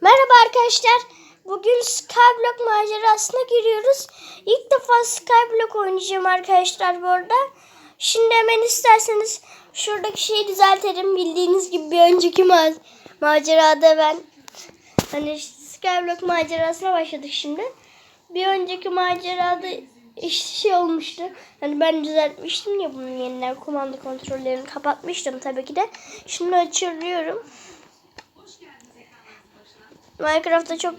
Merhaba arkadaşlar. Bugün Skyblock macerasına giriyoruz. İlk defa Skyblock oynayacağım arkadaşlar bu arada. Şimdi hemen isterseniz şuradaki şeyi düzeltelim. Bildiğiniz gibi bir önceki ma- macerada ben hani Skyblock macerasına başladık şimdi. Bir önceki macerada iş şey olmuştu. Hani ben düzeltmiştim ya bunun yeniden kumanda kontrollerini kapatmıştım tabii ki de. Şimdi açıyorum. Minecraft'ta çok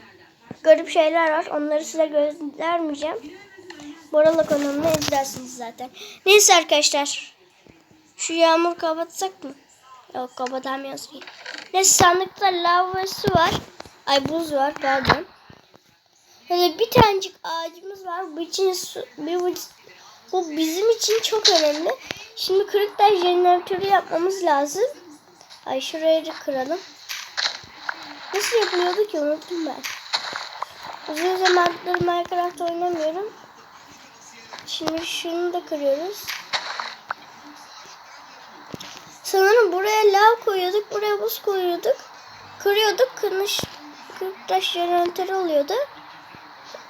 garip şeyler var. Onları size göstermeyeceğim. Borala kanalını izlersiniz zaten. Neyse arkadaşlar. Şu yağmur kapatsak mı? Yok kapatamıyoruz ki. Neyse sandıkta lav ve su var. Ay buz var pardon. Böyle bir tanecik ağacımız var. Bu için su, bir, bu, bu bizim için çok önemli. Şimdi kırık taş jeneratörü yapmamız lazım. Ay şurayı da kıralım. Nasıl yapılıyordu ki unuttum ben. Uzun zamandır Minecraft oynamıyorum. Şimdi şunu da kırıyoruz. Sanırım buraya lav koyuyorduk, buraya buz koyuyorduk. Kırıyorduk, kırmış, kırık taş jeneratörü oluyordu.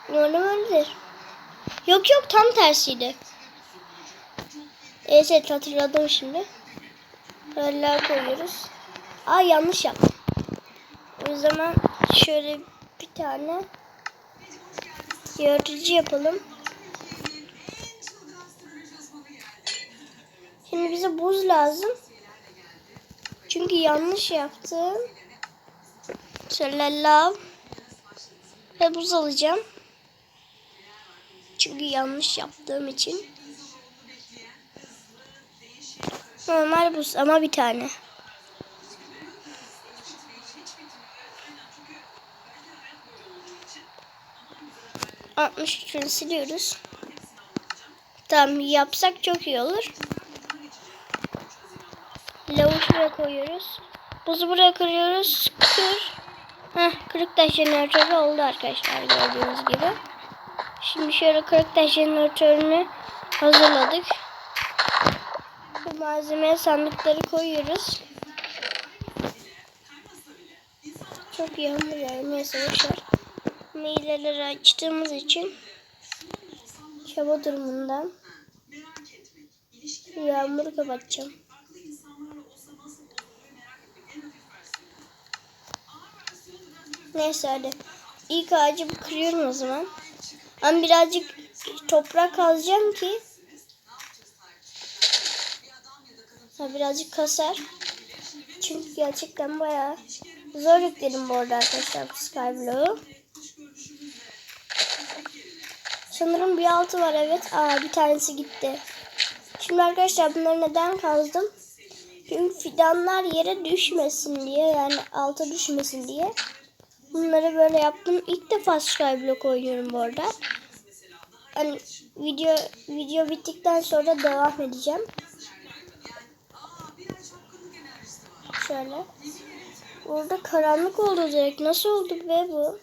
Öyledir. Yok yok tam tersiydi. Evet hatırladım şimdi. Böyle koyuyoruz. Aa yanlış yaptım. O zaman şöyle bir tane yaratıcı yapalım. Şimdi bize buz lazım. Çünkü yanlış yaptım. Şöyle lav ve buz alacağım. Çünkü yanlış yaptığım için. Normal buz ama bir tane. Altmış üçünü siliyoruz. Tamam yapsak çok iyi olur. Lavu koyuyoruz. Buzu buraya kırıyoruz. Kır. Heh, kırık taş jeneratörü oldu arkadaşlar gördüğünüz gibi. Şimdi şöyle kırık taş jeneratörünü hazırladık. Bu malzemeye sandıkları koyuyoruz. Çok yağmur yağıyor. Neyse boşver. Meyleleri açtığımız için çaba durumundan yağmuru kapatacağım. Neyse hadi. İlk ağacı kırıyorum o zaman. Ben birazcık toprak kazacağım ki ha, birazcık kasar. Çünkü gerçekten bayağı zor yükledim bu arada arkadaşlar bu Skyblock'u. Sanırım bir altı var evet. Aa bir tanesi gitti. Şimdi arkadaşlar bunları neden kazdım? Çünkü fidanlar yere düşmesin diye yani alta düşmesin diye. Bunları böyle yaptım. İlk defa Skyblock oynuyorum bu arada. Hani video video bittikten sonra devam edeceğim. Şöyle. Burada karanlık oldu direkt. Nasıl oldu be bu?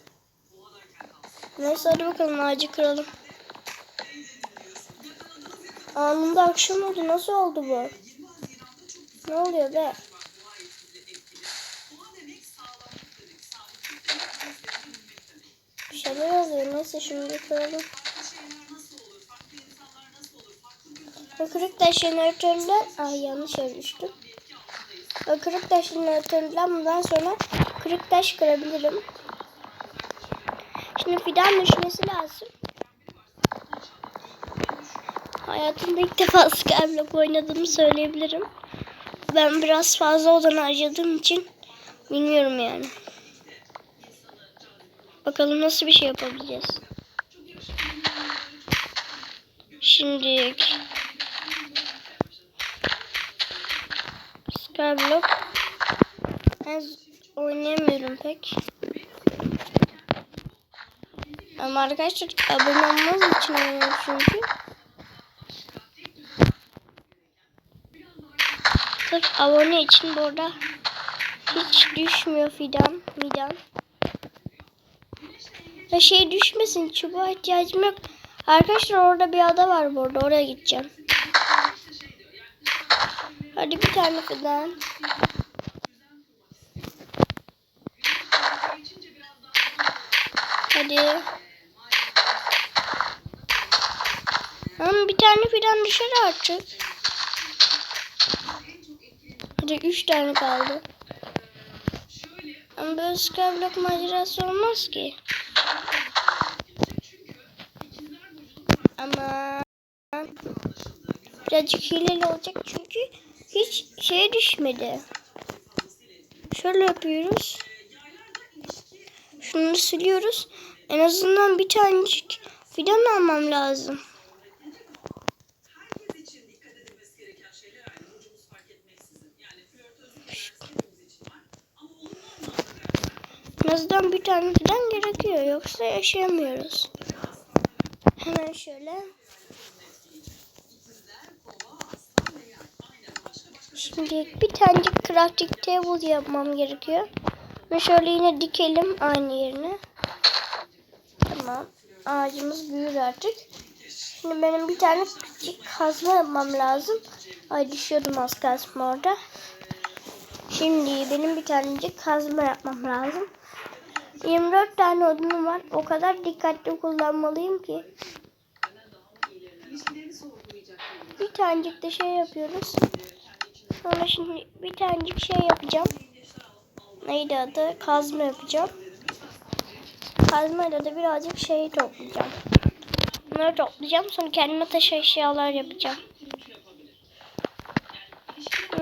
Neyse hadi bakalım ağacı kıralım. Anında akşam oldu. Nasıl oldu bu? Ne oluyor be? Bir şeyler oluyor. Neyse şimdi kıralım. O kırık taş jeneratöründen... Ay yanlış düştüm. O kırık taş jeneratöründen bundan sonra kırık taş kırabilirim. Şimdi fidan düşmesi lazım. Hayatımda ilk defa Skyblock oynadığımı söyleyebilirim. Ben biraz fazla odan harcadığım için bilmiyorum yani. Bakalım nasıl bir şey yapabileceğiz. Şimdi Skyblock ben oynayamıyorum pek. Ama arkadaşlar abone olmanız için oynuyorum çünkü. Sırf abone için burada hiç düşmüyor fidan, midan. Ya şey düşmesin çubuğa ihtiyacım yok. Arkadaşlar orada bir ada var burada oraya gideceğim. Hadi bir tane fidan. Hadi. Ama bir tane fidan dışarı artık. Hadi üç tane kaldı. Ama böyle Skyblock macerası olmaz ki. Ama birazcık hileli olacak çünkü hiç şeye düşmedi. Şöyle yapıyoruz. Şunu siliyoruz. En azından bir tanecik fidan almam lazım. Azından bir tane fidan gerekiyor. Yoksa yaşayamıyoruz. Hemen şöyle. Şimdi bir tanecik crafting table yapmam gerekiyor. Ve şöyle yine dikelim aynı yerine. Tamam. Ağacımız büyür artık. Şimdi benim bir tane küçük kazma yapmam lazım. Ay düşüyordum az kalsın orada. Şimdi benim bir tanecik kazma yapmam lazım. 24 tane odunum var. O kadar dikkatli kullanmalıyım ki. Bir tanecik de şey yapıyoruz. Sonra şimdi bir tanecik şey yapacağım. Neydi adı? Kazma yapacağım. Kazmayla da birazcık şey toplayacağım. Bunları toplayacağım. Sonra kendime taş eşyalar yapacağım.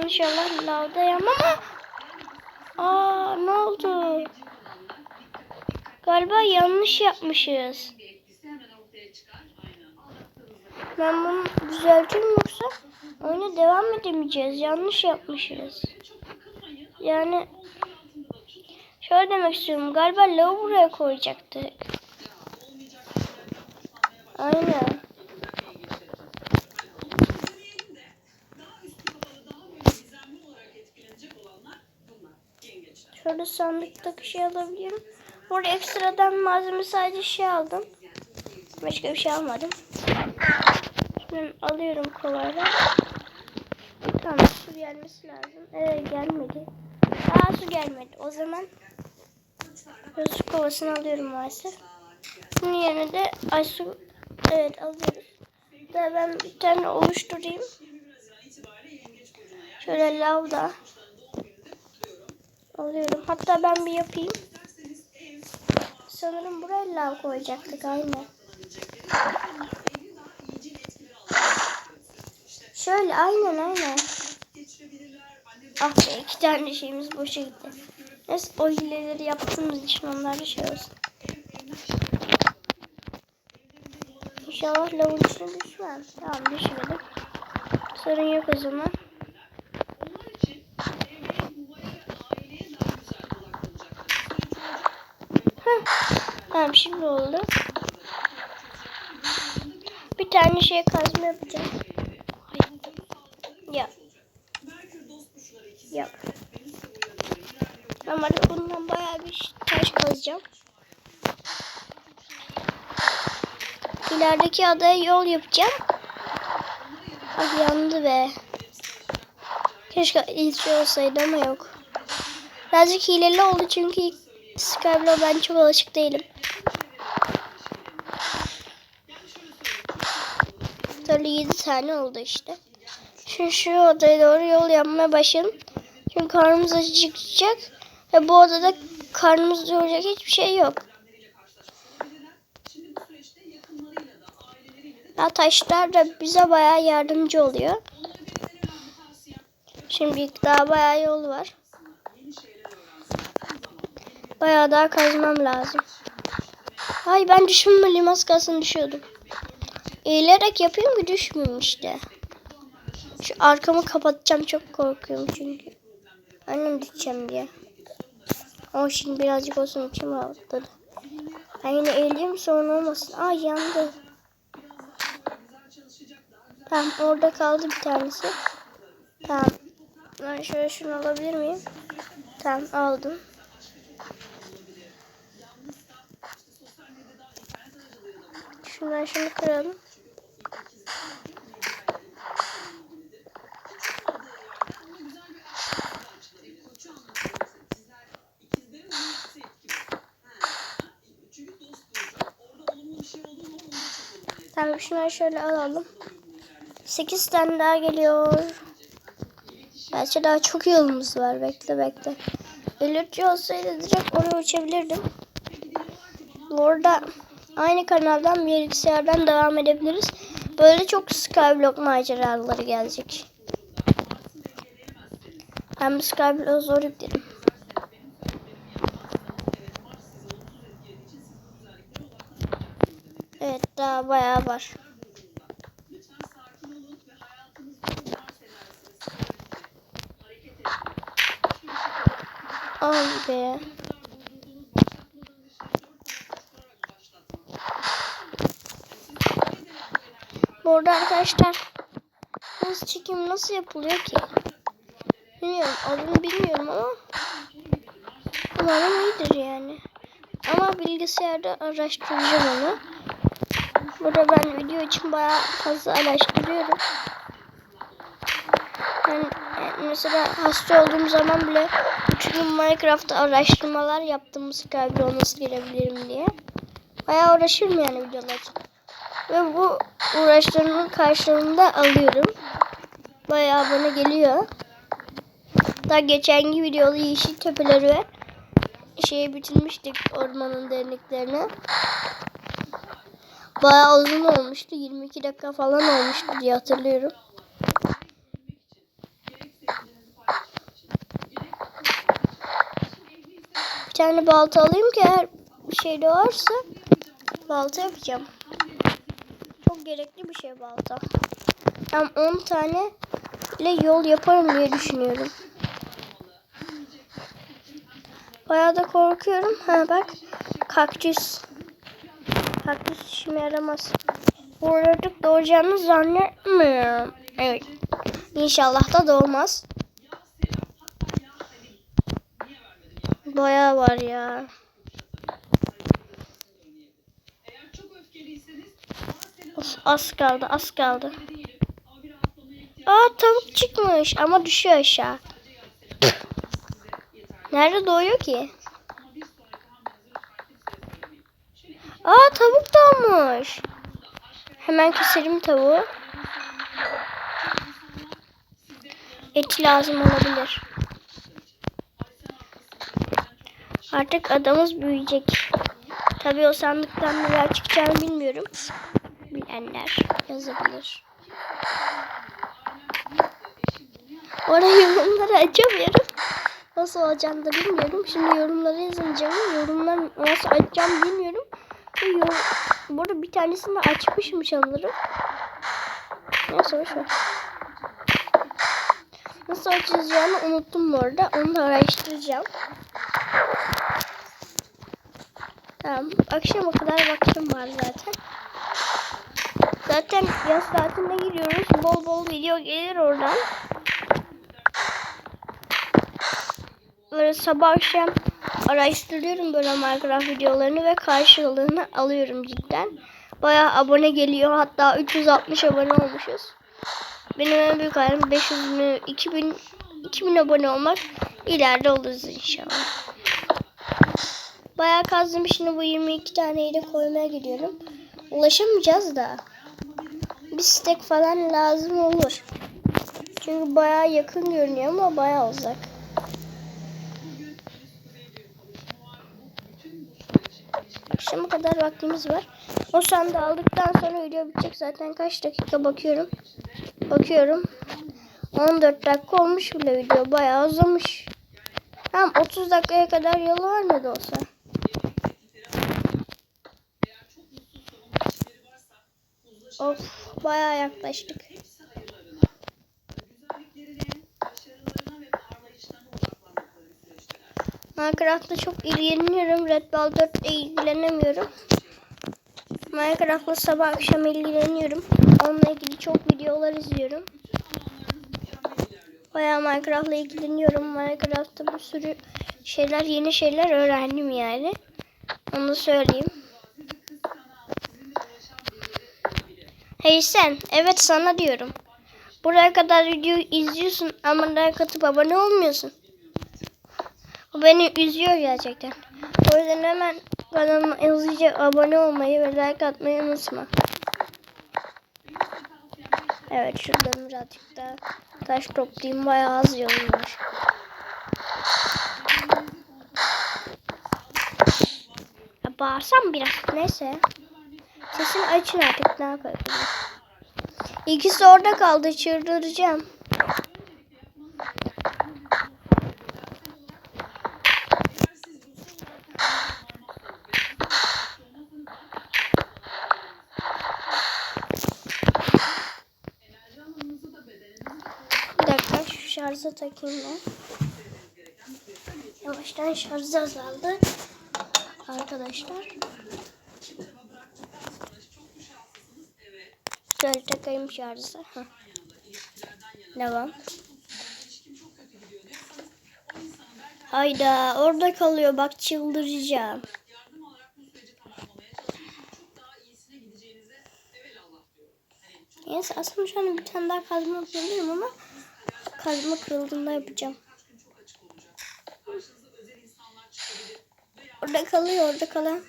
İnşallah lavdayım ama Aa ne oldu? Galiba yanlış yapmışız. Ben bunu düzelteyim yoksa oyuna devam edemeyeceğiz. Yanlış yapmışız. Yani şöyle demek istiyorum. Galiba lavı buraya koyacaktık. Aynen. Şöyle sandıktaki şey alabilirim. Burada ekstradan malzeme sadece şey aldım. Başka bir şey almadım. Şimdi alıyorum kolayla. Tamam su gelmesi lazım. Evet gelmedi. Aa su gelmedi. O zaman su kovasını alıyorum maalesef. Bunun yerine de ay su evet alıyoruz. Daha ben bir tane oluşturayım. Şöyle lavda alıyorum. Hatta ben bir yapayım. Sanırım buraya lav koyacaktık aynen. Şöyle aynen aynen. Ah be iki tane şeyimiz boşa gitti. Neyse o hileleri yaptığımız için onlar da şey olsun. İnşallah lavun içine düşmem. Tamam düşmedim. Sorun yok o zaman. Heh. Tamam şimdi oldu. Bir tane şey kazma yapacağım. Yap. Yap. Ama bundan bayağı bir taş kazacağım. İlerideki adaya yol yapacağım. Abi yandı be. Keşke ilçe olsaydı ama yok. Birazcık hileli oldu çünkü Skyblock'a ben çok alışık değilim. Böyle 7 tane oldu işte. Şimdi şu odaya doğru yol yapmaya başlayalım. Çünkü karnımız acıkacak. Ve bu odada karnımız doyuracak hiçbir şey yok. Ya taşlar da bize bayağı yardımcı oluyor. Şimdi daha bayağı yol var. Bayağı daha kazmam lazım. Ay ben düşmemeliyim az kalsın düşüyordum. Eğilerek yapayım ki düşmeyeyim işte. Şu arkamı kapatacağım çok korkuyorum çünkü. Annem düşeceğim diye. Ama şimdi birazcık olsun içim rahatladı. Ben yine eğileyim sorun olmasın. Ay yandı. Tamam orada kaldı bir tanesi. Tamam. Ben şöyle şunu alabilir miyim? Tamam aldım. Şundan şunu kıralım. Tamam şunları şöyle alalım. 8 tane daha geliyor. Gerçi daha çok yolumuz var. Bekle bekle. Elirci olsaydı direkt oraya uçabilirdim. Orada aynı kanaldan bilgisayardan devam edebiliriz. Böyle çok Skyblock maceraları gelecek. Hem Skyblock zor yükledim. Evet daha bayağı var. Al be. Bu arkadaşlar nasıl çekim nasıl yapılıyor ki? Bilmiyorum adını bilmiyorum ama umarım iyidir yani. Ama bilgisayarda araştıracağım onu. Burada ben video için bayağı fazla araştırıyorum. Ben e, mesela hasta olduğum zaman bile gün Minecraft'ta araştırmalar yaptım Skype'e nasıl girebilirim diye. Bayağı uğraşıyorum yani videolar için. Ve bu uğraşlarımın karşılığında alıyorum. Bayağı bana geliyor. Daha geçenki videoda yeşil tepeleri ve şeyi bitirmiştik ormanın derinliklerini. Bayağı uzun olmuştu. 22 dakika falan olmuştu diye hatırlıyorum. Bir tane balta alayım ki eğer bir şey doğarsa balta yapacağım. Çok gerekli bir şey balta. Tam 10 tane ile yol yaparım diye düşünüyorum. Bayağı da korkuyorum. Ha bak kaktüs. Kaktüs işime yaramaz. Burada doğacağını zannetmiyorum. Evet. İnşallah da doğmaz. Bayağı var ya. Az kaldı, az kaldı. Aa tavuk çıkmış ama düşüyor aşağı. Nerede doğuyor ki? Aa tavuk doğmuş. Hemen keselim tavuğu. Eti lazım olabilir. Artık adamız büyüyecek. Tabii o sandıktan neler çıkacağını bilmiyorum. Bilenler yazabilir. Oraya yorumları açamıyorum. Nasıl olacağını da bilmiyorum. Şimdi yorumları yazacağım. Yorumlar nasıl açacağım bilmiyorum. Yorum... Burada bir tanesini açmışım sanırım. Neyse boşver. Nasıl açacağını unuttum bu arada. Onu da araştıracağım. Tamam. Akşama kadar vaktim var zaten. Zaten yaz tatiline giriyoruz. Bol bol video gelir oradan. Böyle sabah akşam araştırıyorum böyle Minecraft videolarını ve karşılığını alıyorum cidden. Bayağı abone geliyor. Hatta 360 abone olmuşuz. Benim en büyük hayalim 500 bin, 2000, 2000 abone olmak. İleride oluruz inşallah. Bayağı kazdım şimdi bu 22 taneyi de koymaya gidiyorum. Ulaşamayacağız da. Bir stek falan lazım olur. Çünkü bayağı yakın görünüyor ama bayağı uzak. Akşama kadar vaktimiz var. O sandığı aldıktan sonra video bitecek zaten kaç dakika bakıyorum. Bakıyorum. 14 dakika olmuş bile video. Bayağı uzamış. Tam 30 dakikaya kadar yolu var ne de olsa. Of bayağı yaklaştık. Minecraft'ta çok ilgileniyorum. Red Ball 4 ile ilgilenemiyorum. Minecraft'la sabah akşam ilgileniyorum. Onunla ilgili çok videolar izliyorum. Bayağı Minecraft'la ilgileniyorum. Minecraft'ta bir sürü şeyler, yeni şeyler öğrendim yani. Onu söyleyeyim. Hey sen, evet sana diyorum. Buraya kadar videoyu izliyorsun ama like atıp abone olmuyorsun. Bu beni üzüyor gerçekten. O yüzden hemen kanalıma hızlıca abone olmayı ve like atmayı unutma. Evet şuradan birazcık daha taş toplayayım. Bayağı az yolum var. Ya bağırsam biraz. Neyse. Sesini açın artık. Ne yapabilirim? İkisi orada kaldı. Çıldıracağım. Bir dakika şu şarja takayım ben. Yavaştan şarjı azaldı. Arkadaşlar. Şöyle takayım şarjı. Heh. Devam. Hayda orada kalıyor bak çıldıracağım. Neyse aslında şu an bir tane daha kazma yapabilirim ama kazma kırıldığında yapacağım. Orada kalıyor orada kalan.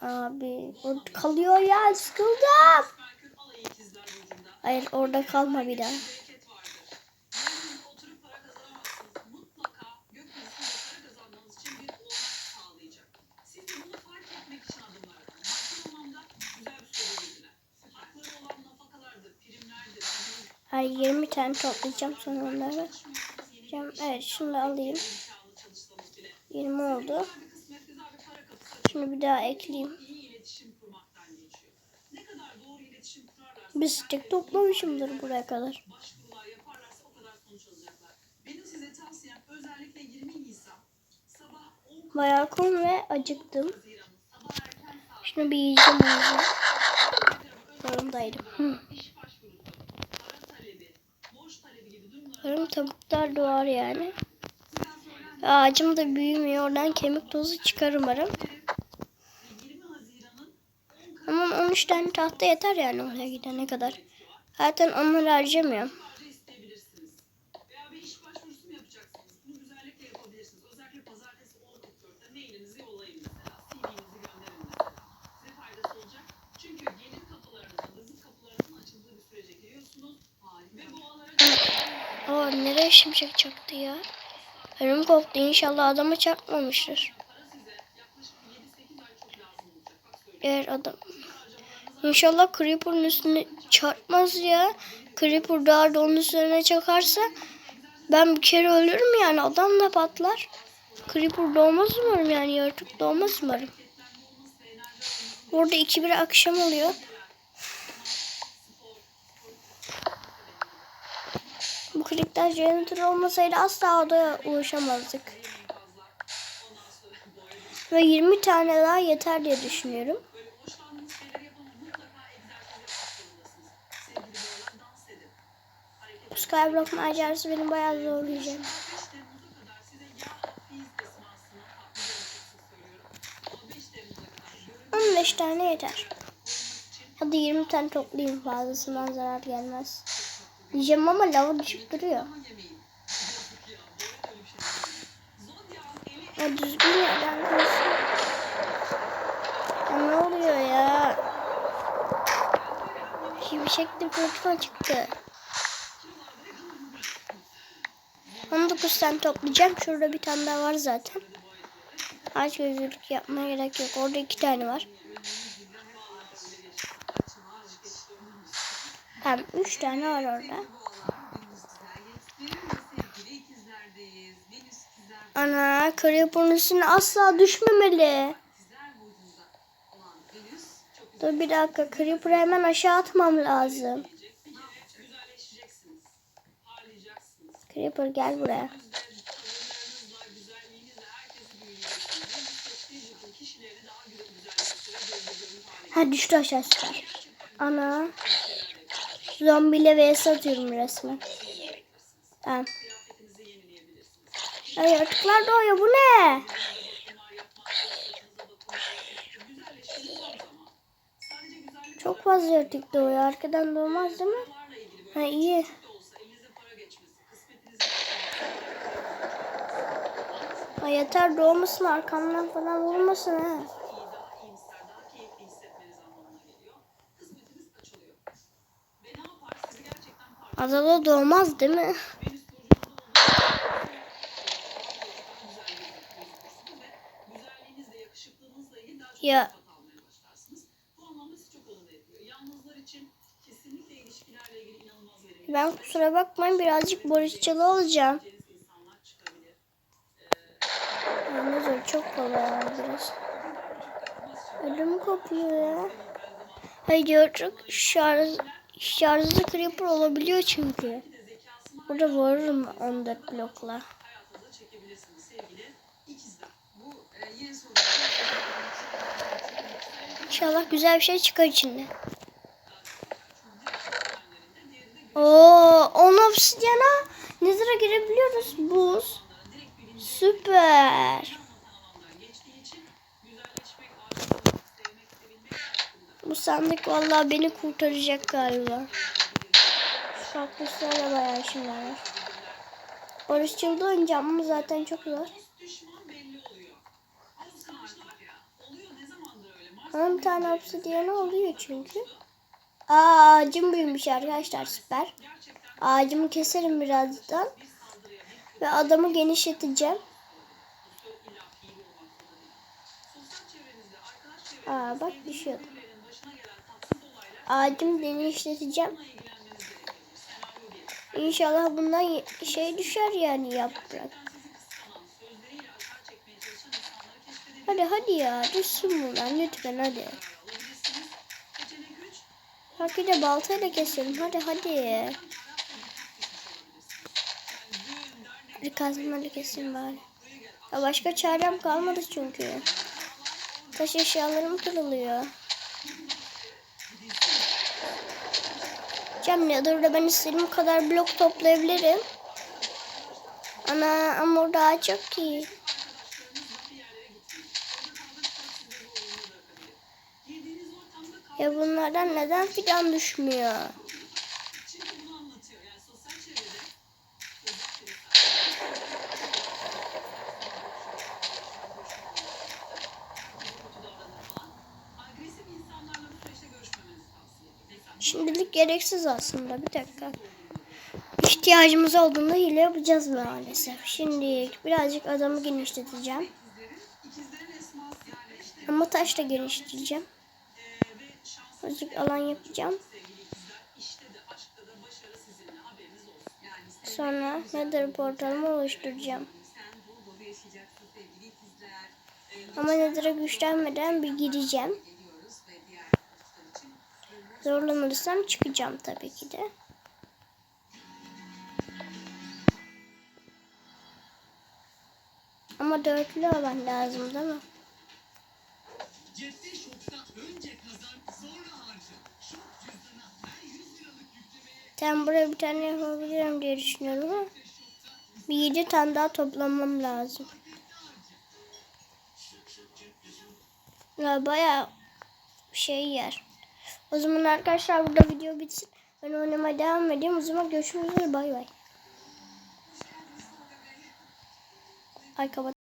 Abi orada kalıyor ya sıkıldım. Hayır orada kalma bir daha. Hayır 20 tane toplayacağım sonra onları. Evet şunu da alayım. 20 oldu. Şunu bir daha ekleyeyim. Bir stek toplamışımdır buraya kadar. Bayağı kum ve acıktım. Şunu bir yiyeceğim. Yanımdaydım. Hı. Umarım tavuklar doğar yani. Ağacım da büyümüyor. Oradan kemik tozu çıkar umarım. Ama 13 tane tahta yeter yani oraya gidene kadar. Zaten onları harcamıyorum. Aa nereye şimşek çaktı ya? Önüm koptu. İnşallah adama çarpmamıştır. Eğer adam... İnşallah Creeper'ın üstüne çarpmaz ya. Creeper daha da onun üstüne çakarsa ben bir kere ölürüm yani. Adam da patlar. Creeper doğmaz umarım yani. Yaratık doğmaz umarım. Orada iki bir akşam oluyor. Bu klikler jeneratör olmasaydı asla odaya ulaşamazdık. Ve 20 tane daha yeter diye düşünüyorum. Skyblock macerası beni bayağı zorlayacak. On beş tane yeter. Hadi 20 tane toplayayım fazlasından zarar gelmez. Diyeceğim ama lava düşüp duruyor. Ya düzgün yerden koysun. Ya ne oluyor ya? Şimşekli fırtına çıktı. 19 tane toplayacağım. Şurada bir tane daha var zaten. Ağaç gözlülük yapmaya gerek yok. Orada iki tane var. Tamam üç tane var orada. Ana Creeper'ın üstüne asla düşmemeli. Dur bir dakika Creeper'ı hemen aşağı atmam lazım. Creeper gel buraya. Ha düştü aşağı. Ana. Zombiyle vs atıyorum resmen. Tamam. Ay yaratıklar doğuyor bu ne? Çok fazla yaratık doğuyor. Arkadan doğmaz değil mi? Ha iyi. Ay yeter doğmasın arkamdan falan vurmasın ha. Azala doğmaz değil mi? Ya Ben kusura bakmayın birazcık Boris olacağım. Çok kolay biraz. Ödüm kopuyor ya. Hayır diyorduk şarj, şarjlı creeper olabiliyor çünkü. Burada vururum 14 blokla. İnşallah güzel bir şey çıkar içinde. Oo, on obsidyana Nether'a girebiliyoruz. Buz. Süper. Bu sandık vallahi beni kurtaracak galiba. Kaktüslerle bayağı işim var. Barışçılda oynayacağım ama zaten çok zor. 10 tane obsidyen oluyor çünkü. Aa, ağacım büyümüş arkadaşlar süper. Ağacımı keserim birazdan. Ve adamı genişleteceğim. Aa bak düşüyordu. Ağacımı genişleteceğim. İnşallah bundan şey düşer yani yaprak. Hadi hadi ya düşsün bundan lütfen hadi. Bir de baltayla keselim hadi hadi. Bir kazmayla kesin bari. Ya başka çarem kalmadı çünkü. Taş eşyalarım kırılıyor. Cem Nether'da ben istediğim kadar blok toplayabilirim. Ana ama orada yok ki. Ya bunlardan neden fidan düşmüyor? Gereksiz aslında. Bir dakika. İhtiyacımız olduğunda hile yapacağız maalesef. Şimdi birazcık adamı genişleteceğim. Ama taş da genişleteceğim. Azıcık alan yapacağım. Sonra nether portalımı oluşturacağım. Ama nether'a güçlenmeden bir gireceğim. Zorlanırsam çıkacağım tabii ki de. Ama dörtlü alan lazım değil mi? Cepte şokta önce kazan sonra harca. Şok cüzdana her 100 liralık yüklemeye Tam buraya bir tane yapabilirim diye düşünüyorum ama bir yedi tane daha toplamam lazım. Ya bayağı şey yer. O zaman arkadaşlar burada video bitsin. Ben oynamaya devam edeyim. O zaman görüşmek üzere. Bay bay. Ay kapat.